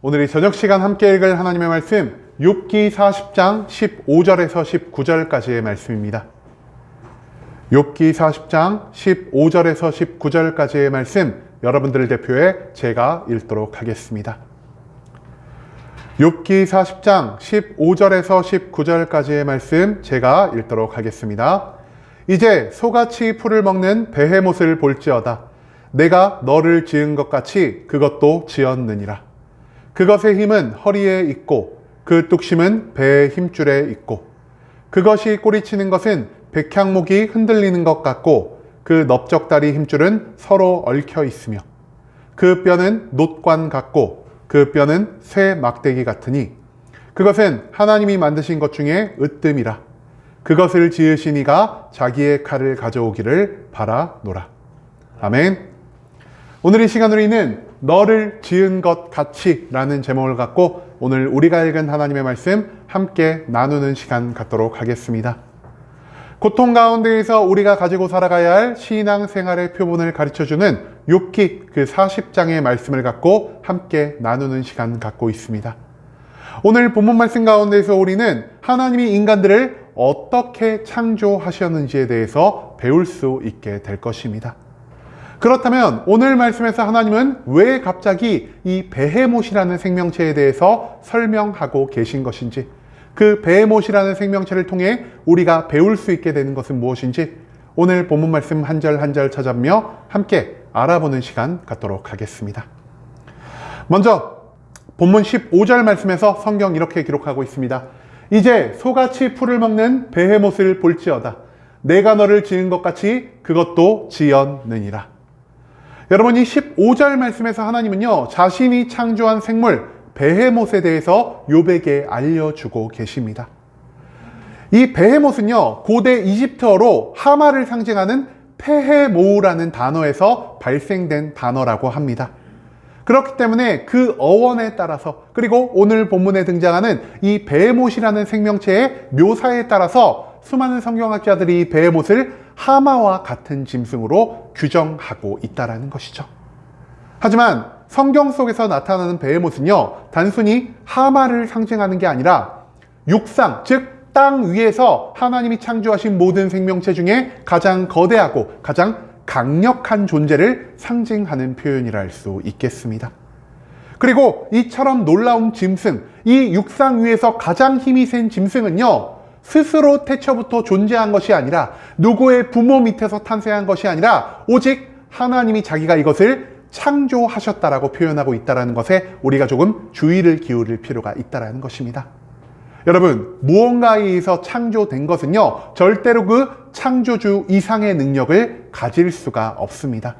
오늘 이 저녁 시간 함께 읽을 하나님의 말씀 욥기 40장 15절에서 19절까지의 말씀입니다. 욥기 40장 15절에서 19절까지의 말씀 여러분들을 대표해 제가 읽도록 하겠습니다. 욥기 40장 15절에서 19절까지의 말씀 제가 읽도록 하겠습니다. 이제 소같이 풀을 먹는 베헤못을 볼지어다. 내가 너를 지은 것 같이 그것도 지었느니라. 그것의 힘은 허리에 있고 그 뚝심은 배의 힘줄에 있고 그것이 꼬리치는 것은 백향목이 흔들리는 것 같고 그 넓적다리 힘줄은 서로 얽혀 있으며 그 뼈는 놋관 같고 그 뼈는 쇠 막대기 같으니 그것은 하나님이 만드신 것 중에 으뜸이라. 그것을 지으신 이가 자기의 칼을 가져오기를 바라노라. 아멘. 오늘 이 시간 우리는 너를 지은 것 같이 라는 제목을 갖고 오늘 우리가 읽은 하나님의 말씀 함께 나누는 시간 갖도록 하겠습니다. 고통 가운데에서 우리가 가지고 살아가야 할 신앙 생활의 표본을 가르쳐 주는 욥기 그 40장의 말씀을 갖고 함께 나누는 시간 갖고 있습니다. 오늘 본문 말씀 가운데에서 우리는 하나님이 인간들을 어떻게 창조하셨는지에 대해서 배울 수 있게 될 것입니다. 그렇다면 오늘 말씀에서 하나님은 왜 갑자기 이 베헤못이라는 생명체에 대해서 설명하고 계신 것인지, 그 베헤못이라는 생명체를 통해 우리가 배울 수 있게 되는 것은 무엇인지 오늘 본문 말씀 한 절 한 절 찾아보며 함께 알아보는 시간 갖도록 하겠습니다. 먼저 본문 15절 말씀에서 성경 이렇게 기록하고 있습니다. 이제 소같이 풀을 먹는 베헤못을 볼지어다. 내가 너를 지은 것 같이 그것도 지었느니라. 여러분 이 15절 말씀에서 하나님은요 자신이 창조한 생물 베헤못에 대해서 욥에게 알려주고 계십니다. 이 베헤못은요 고대 이집트어로 하마를 상징하는 페헤모우라는 단어에서 발생된 단어라고 합니다. 그렇기 때문에 그 어원에 따라서 그리고 오늘 본문에 등장하는 이 베헤못이라는 생명체의 묘사에 따라서 수많은 성경학자들이 이 베헤못을 하마와 같은 짐승으로 규정하고 있다라는 것이죠. 하지만 성경 속에서 나타나는 베헤못은요, 단순히 하마를 상징하는 게 아니라 육상, 즉, 땅 위에서 하나님이 창조하신 모든 생명체 중에 가장 거대하고 가장 강력한 존재를 상징하는 표현이라 할 수 있겠습니다. 그리고 이처럼 놀라운 짐승, 이 육상 위에서 가장 힘이 센 짐승은요, 스스로 태초부터 존재한 것이 아니라 누구의 부모 밑에서 탄생한 것이 아니라 오직 하나님이 자기가 이것을 창조하셨다라고 표현하고 있다라는 것에 우리가 조금 주의를 기울일 필요가 있다라는 것입니다. 여러분, 무언가에 의해서 창조된 것은요, 절대로 그 창조주 이상의 능력을 가질 수가 없습니다.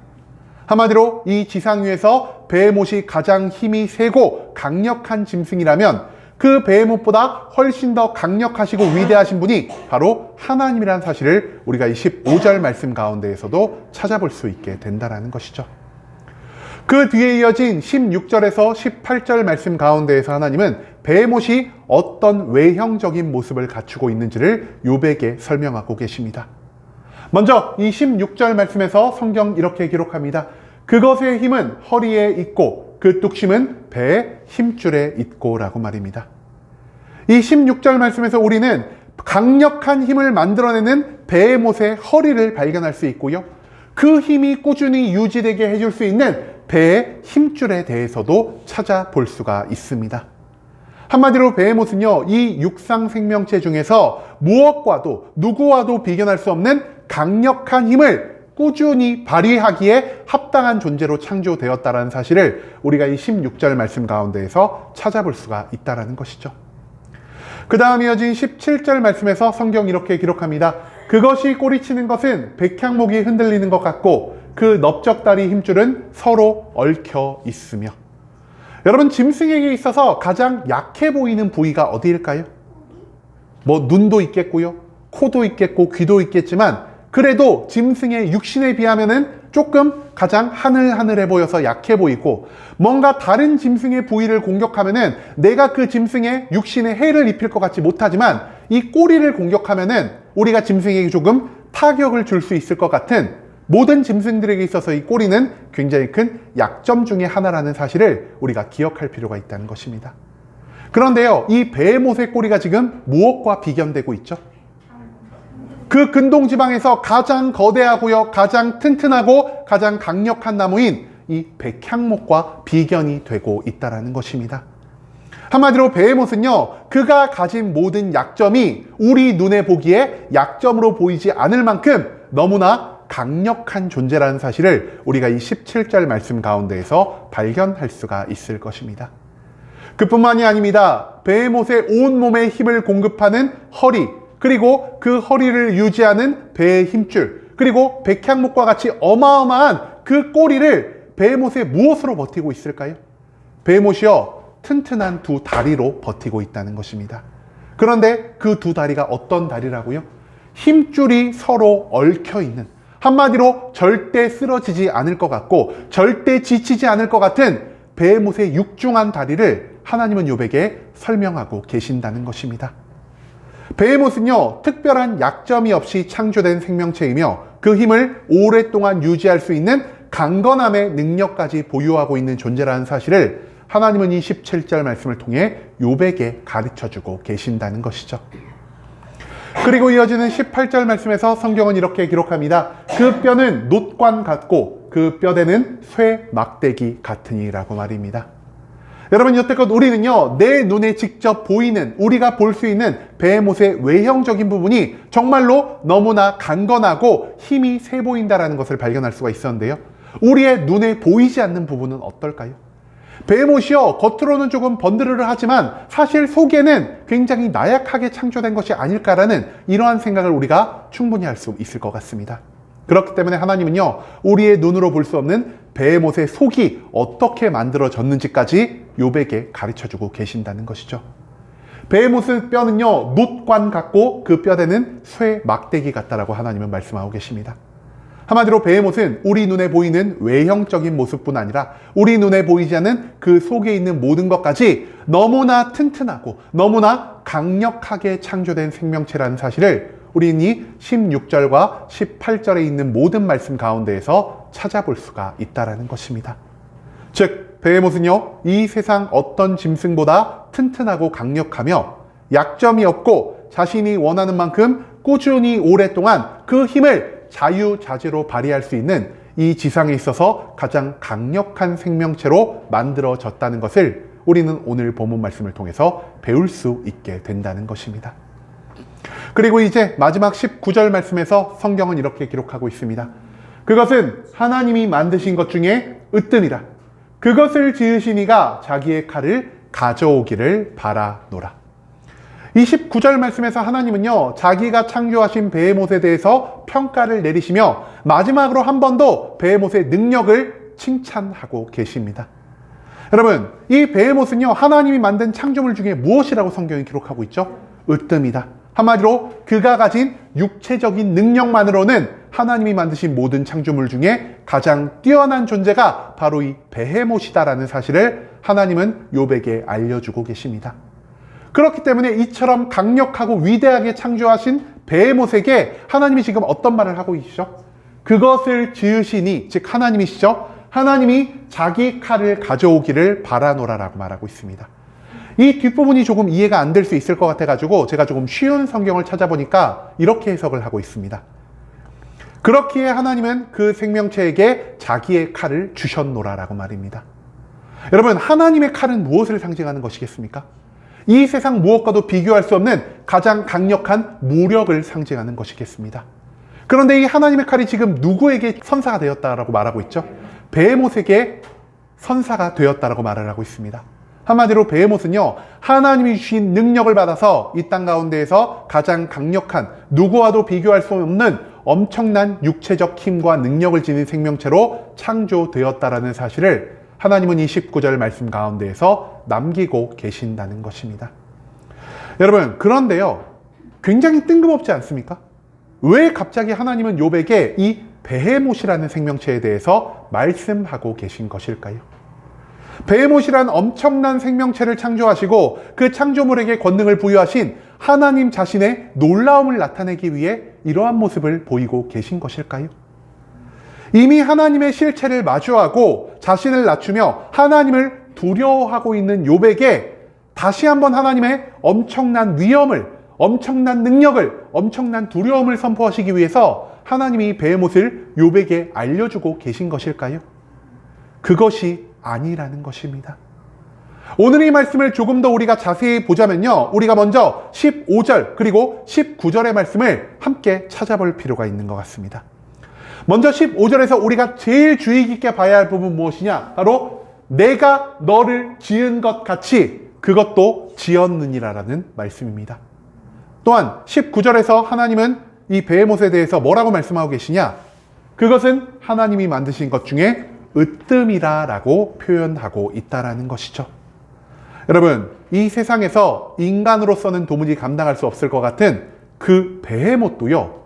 한마디로 이 지상 위에서 베헤못이 가장 힘이 세고 강력한 짐승이라면 그 베헤못보다 훨씬 더 강력하시고 위대하신 분이 바로 하나님이라는 사실을 우리가 이 15절 말씀 가운데에서도 찾아볼 수 있게 된다라는 것이죠. 그 뒤에 이어진 16절에서 18절 말씀 가운데에서 하나님은 베헤못이 어떤 외형적인 모습을 갖추고 있는지를 요백에 설명하고 계십니다. 먼저 이 16절 말씀에서 성경 이렇게 기록합니다. 그것의 힘은 허리에 있고 그 뚝심은 배의 힘줄에 있고 라고 말입니다. 이 16절 말씀에서 우리는 강력한 힘을 만들어내는 베헤못의 허리를 발견할 수 있고요. 그 힘이 꾸준히 유지되게 해줄 수 있는 배의 힘줄에 대해서도 찾아볼 수가 있습니다. 한마디로 베헤못은요, 이 육상 생명체 중에서 무엇과도 누구와도 비견할 수 없는 강력한 힘을 꾸준히 발휘하기에 합당한 존재로 창조되었다라는 사실을 우리가 이 16절 말씀 가운데에서 찾아볼 수가 있다라는 것이죠. 그 다음 이어진 17절 말씀에서 성경 이렇게 기록합니다. 그것이 꼬리치는 것은 백향목이 흔들리는 것 같고 그 넓적다리 힘줄은 서로 얽혀 있으며 여러분 짐승에게 있어서 가장 약해 보이는 부위가 어디일까요? 뭐 눈도 있겠고요. 코도 있겠고 귀도 있겠지만 그래도 짐승의 육신에 비하면은 조금 가장 하늘하늘해 보여서 약해 보이고 뭔가 다른 짐승의 부위를 공격하면은 내가 그 짐승의 육신에 해를 입힐 것 같지 못하지만 이 꼬리를 공격하면은 우리가 짐승에게 조금 타격을 줄 수 있을 것 같은 모든 짐승들에게 있어서 이 꼬리는 굉장히 큰 약점 중의 하나라는 사실을 우리가 기억할 필요가 있다는 것입니다. 그런데요, 이 베헤못의 꼬리가 지금 무엇과 비견되고 있죠? 그 근동 지방에서 가장 거대하고요, 가장 튼튼하고 가장 강력한 나무인 이 백향목과 비견이 되고 있다라는 것입니다. 한마디로 베헤못은요, 그가 가진 모든 약점이 우리 눈에 보기에 약점으로 보이지 않을 만큼 너무나 강력한 존재라는 사실을 우리가 이 17절 말씀 가운데에서 발견할 수가 있을 것입니다. 그뿐만이 아닙니다. 베헤못의 온몸에 힘을 공급하는 허리, 그리고 그 허리를 유지하는 배의 힘줄, 그리고 백향목과 같이 어마어마한 그 꼬리를 베헤못의 무엇으로 버티고 있을까요? 베헤못이요, 튼튼한 두 다리로 버티고 있다는 것입니다. 그런데 그 두 다리가 어떤 다리라고요? 힘줄이 서로 얽혀 있는, 한마디로 절대 쓰러지지 않을 것 같고, 절대 지치지 않을 것 같은 베헤못의 육중한 다리를 하나님은 요백에 설명하고 계신다는 것입니다. 베헤못은요, 특별한 약점이 없이 창조된 생명체이며 그 힘을 오랫동안 유지할 수 있는 강건함의 능력까지 보유하고 있는 존재라는 사실을 하나님은 이 17절 말씀을 통해 요백에 가르쳐 주고 계신다는 것이죠. 그리고 이어지는 18절 말씀에서 성경은 이렇게 기록합니다. 그 뼈는 놋관 같고 그 뼈대는 쇠 막대기 같으니라고 말입니다. 여러분 여태껏 우리는요 내 눈에 직접 보이는 우리가 볼 수 있는 베헤못의 외형적인 부분이 정말로 너무나 강건하고 힘이 세 보인다라는 것을 발견할 수가 있었는데요 우리의 눈에 보이지 않는 부분은 어떨까요? 베헤못이요 겉으로는 조금 번드르르 하지만 사실 속에는 굉장히 나약하게 창조된 것이 아닐까라는 이러한 생각을 우리가 충분히 할 수 있을 것 같습니다. 그렇기 때문에 하나님은요 우리의 눈으로 볼 수 없는 베헤못의 속이 어떻게 만들어졌는지까지 요백에 가르쳐주고 계신다는 것이죠. 베헤못의 뼈는요 놋관 같고 그 뼈대는 쇠 막대기 같다라고 하나님은 말씀하고 계십니다. 한마디로 베헤못은 우리 눈에 보이는 외형적인 모습뿐 아니라 우리 눈에 보이지 않는 그 속에 있는 모든 것까지 너무나 튼튼하고 너무나 강력하게 창조된 생명체라는 사실을 우리는 이 16절과 18절에 있는 모든 말씀 가운데에서 찾아볼 수가 있다라는 것입니다. 즉 베헤못은요 이 세상 어떤 짐승보다 튼튼하고 강력하며 약점이 없고 자신이 원하는 만큼 꾸준히 오랫동안 그 힘을 자유자재로 발휘할 수 있는 이 지상에 있어서 가장 강력한 생명체로 만들어졌다는 것을 우리는 오늘 본문 말씀을 통해서 배울 수 있게 된다는 것입니다. 그리고 이제 마지막 19절 말씀에서 성경은 이렇게 기록하고 있습니다. 그것은 하나님이 만드신 것 중에 으뜸이라. 그것을 지으신 이가 자기의 칼을 가져오기를 바라노라. 29절 말씀에서 하나님은요, 자기가 창조하신 베헤못에 대해서 평가를 내리시며 마지막으로 한 번 더 베헤못의 능력을 칭찬하고 계십니다. 여러분, 이 베헤못은요, 하나님이 만든 창조물 중에 무엇이라고 성경이 기록하고 있죠? 으뜸이다. 한마디로 그가 가진 육체적인 능력만으로는 하나님이 만드신 모든 창조물 중에 가장 뛰어난 존재가 바로 이 베헤못이다라는 사실을 하나님은 요백에 알려주고 계십니다. 그렇기 때문에 이처럼 강력하고 위대하게 창조하신 베헤못에게 하나님이 지금 어떤 말을 하고 계시죠? 그것을 지으시니, 즉 하나님이시죠? 하나님이 자기 칼을 가져오기를 바라노라라고 말하고 있습니다. 이 뒷부분이 조금 이해가 안 될 수 있을 것 같아가지고 제가 조금 쉬운 성경을 찾아보니까 이렇게 해석을 하고 있습니다. 그렇기에 하나님은 그 생명체에게 자기의 칼을 주셨노라라고 말입니다. 여러분, 하나님의 칼은 무엇을 상징하는 것이겠습니까? 이 세상 무엇과도 비교할 수 없는 가장 강력한 무력을 상징하는 것이겠습니다. 그런데 이 하나님의 칼이 지금 누구에게 선사가 되었다라고 말하고 있죠? 베모에게 선사가 되었다라고 말을 하고 있습니다. 한마디로 베헤못은요 하나님이 주신 능력을 받아서 이 땅 가운데에서 가장 강력한 누구와도 비교할 수 없는 엄청난 육체적 힘과 능력을 지닌 생명체로 창조되었다라는 사실을 하나님은 이 19절 말씀 가운데에서 남기고 계신다는 것입니다. 여러분 그런데요 굉장히 뜬금없지 않습니까? 왜 갑자기 하나님은 요백에 이 베헤못이라는 생명체에 대해서 말씀하고 계신 것일까요? 베헤못이란 엄청난 생명체를 창조하시고 그 창조물에게 권능을 부여하신 하나님 자신의 놀라움을 나타내기 위해 이러한 모습을 보이고 계신 것일까요? 이미 하나님의 실체를 마주하고 자신을 낮추며 하나님을 두려워하고 있는 욥에게 다시 한번 하나님의 엄청난 위험을, 엄청난 능력을, 엄청난 두려움을 선포하시기 위해서 하나님이 베헤못을 욥에게 알려주고 계신 것일까요? 그것이 아니라는 것입니다. 오늘 이 말씀을 조금 더 우리가 자세히 보자면요. 우리가 먼저 15절 그리고 19절의 말씀을 함께 찾아볼 필요가 있는 것 같습니다. 먼저 15절에서 우리가 제일 주의 깊게 봐야 할 부분 무엇이냐? 바로 내가 너를 지은 것 같이 그것도 지었느니라라는 말씀입니다. 또한 19절에서 하나님은 이 베헤못에 대해서 뭐라고 말씀하고 계시냐? 그것은 하나님이 만드신 것 중에 으뜸이라라고 표현하고 있다라는 것이죠. 여러분, 이 세상에서 인간으로서는 도무지 감당할 수 없을 것 같은 그 베헤못도요,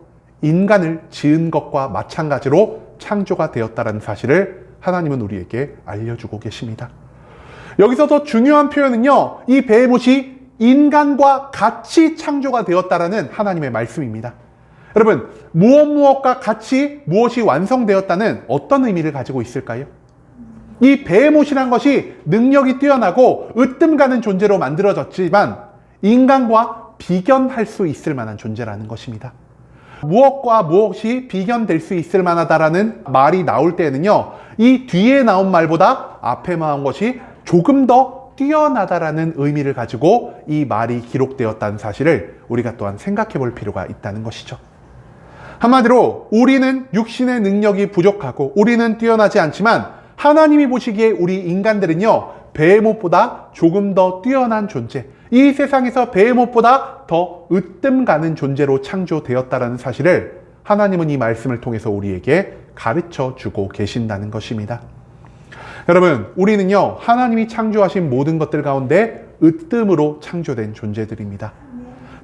인간을 지은 것과 마찬가지로 창조가 되었다는 사실을 하나님은 우리에게 알려주고 계십니다. 여기서 더 중요한 표현은요, 이 베헤못이 인간과 같이 창조가 되었다라는 하나님의 말씀입니다. 여러분, 무엇 무엇과 같이 무엇이 완성되었다는 어떤 의미를 가지고 있을까요? 이 베헤못이란 것이 능력이 뛰어나고 으뜸 가는 존재로 만들어졌지만 인간과 비견할 수 있을 만한 존재라는 것입니다. 무엇과 무엇이 비견될 수 있을 만하다라는 말이 나올 때는요, 이 뒤에 나온 말보다 앞에 나온 것이 조금 더 뛰어나다라는 의미를 가지고 이 말이 기록되었다는 사실을 우리가 또한 생각해 볼 필요가 있다는 것이죠. 한마디로 우리는 육신의 능력이 부족하고 우리는 뛰어나지 않지만 하나님이 보시기에 우리 인간들은요, 베헤못보다 조금 더 뛰어난 존재, 이 세상에서 베헤못보다 더 으뜸 가는 존재로 창조되었다라는 사실을 하나님은 이 말씀을 통해서 우리에게 가르쳐 주고 계신다는 것입니다. 여러분, 우리는요, 하나님이 창조하신 모든 것들 가운데 으뜸으로 창조된 존재들입니다.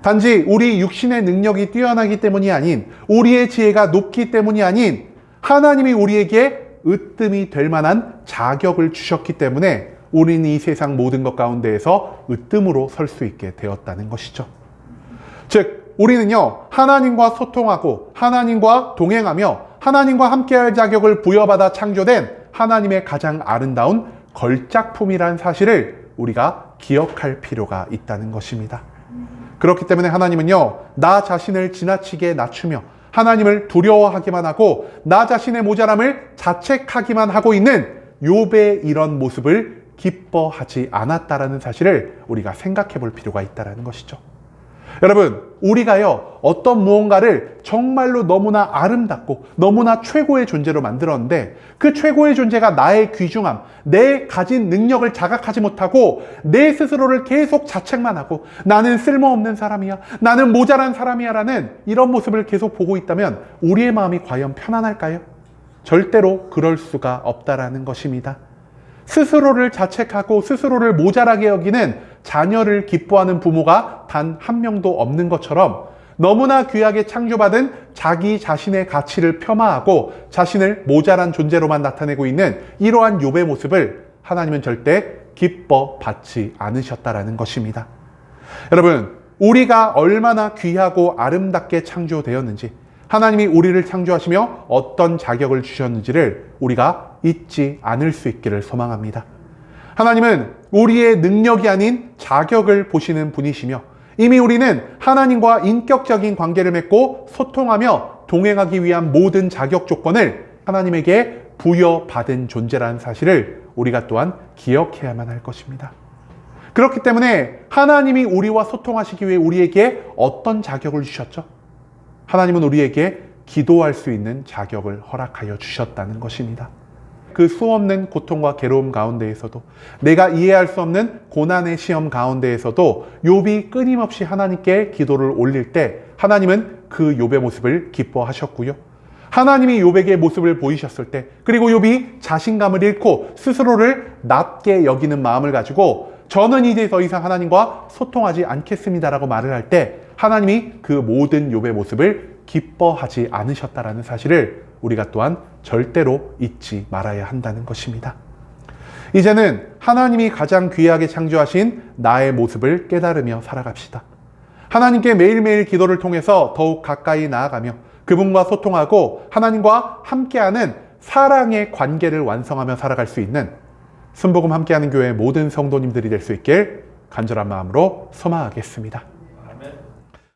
단지 우리 육신의 능력이 뛰어나기 때문이 아닌, 우리의 지혜가 높기 때문이 아닌, 하나님이 우리에게 으뜸이 될 만한 자격을 주셨기 때문에 우리는 이 세상 모든 것 가운데에서 으뜸으로 설 수 있게 되었다는 것이죠. 즉, 우리는요, 하나님과 소통하고 하나님과 동행하며 하나님과 함께할 자격을 부여받아 창조된 하나님의 가장 아름다운 걸작품이란 사실을 우리가 기억할 필요가 있다는 것입니다. 그렇기 때문에 하나님은요, 나 자신을 지나치게 낮추며 하나님을 두려워하기만 하고 나 자신의 모자람을 자책하기만 하고 있는 욥의 이런 모습을 기뻐하지 않았다라는 사실을 우리가 생각해 볼 필요가 있다라는 것이죠. 여러분, 우리가요, 어떤 무언가를 정말로 너무나 아름답고 너무나 최고의 존재로 만들었는데 그 최고의 존재가 나의 귀중함, 내 가진 능력을 자각하지 못하고 내 스스로를 계속 자책만 하고 나는 쓸모없는 사람이야, 나는 모자란 사람이야 라는 이런 모습을 계속 보고 있다면 우리의 마음이 과연 편안할까요? 절대로 그럴 수가 없다라는 것입니다. 스스로를 자책하고 스스로를 모자라게 여기는 자녀를 기뻐하는 부모가 단 한 명도 없는 것처럼 너무나 귀하게 창조받은 자기 자신의 가치를 폄하하고 자신을 모자란 존재로만 나타내고 있는 이러한 욥의 모습을 하나님은 절대 기뻐 받지 않으셨다라는 것입니다. 여러분, 우리가 얼마나 귀하고 아름답게 창조되었는지 하나님이 우리를 창조하시며 어떤 자격을 주셨는지를 우리가 잊지 않을 수 있기를 소망합니다. 하나님은 우리의 능력이 아닌 자격을 보시는 분이시며 이미 우리는 하나님과 인격적인 관계를 맺고 소통하며 동행하기 위한 모든 자격 조건을 하나님에게 부여받은 존재라는 사실을 우리가 또한 기억해야만 할 것입니다. 그렇기 때문에 하나님이 우리와 소통하시기 위해 우리에게 어떤 자격을 주셨죠? 하나님은 우리에게 기도할 수 있는 자격을 허락하여 주셨다는 것입니다. 그 수없는 고통과 괴로움 가운데에서도 내가 이해할 수 없는 고난의 시험 가운데에서도 욥이 끊임없이 하나님께 기도를 올릴 때 하나님은 그 욥의 모습을 기뻐하셨고요. 하나님이 욥에게 모습을 보이셨을 때 그리고 욥이 자신감을 잃고 스스로를 낮게 여기는 마음을 가지고 저는 이제 더 이상 하나님과 소통하지 않겠습니다라고 말을 할 때 하나님이 그 모든 욥의 모습을 기뻐하지 않으셨다라는 사실을 우리가 또한 절대로 잊지 말아야 한다는 것입니다. 이제는 하나님이 가장 귀하게 창조하신 나의 모습을 깨달으며 살아갑시다. 하나님께 매일매일 기도를 통해서 더욱 가까이 나아가며 그분과 소통하고 하나님과 함께하는 사랑의 관계를 완성하며 살아갈 수 있는 순복음 함께하는 교회 모든 성도님들이 될 수 있길 간절한 마음으로 소망하겠습니다.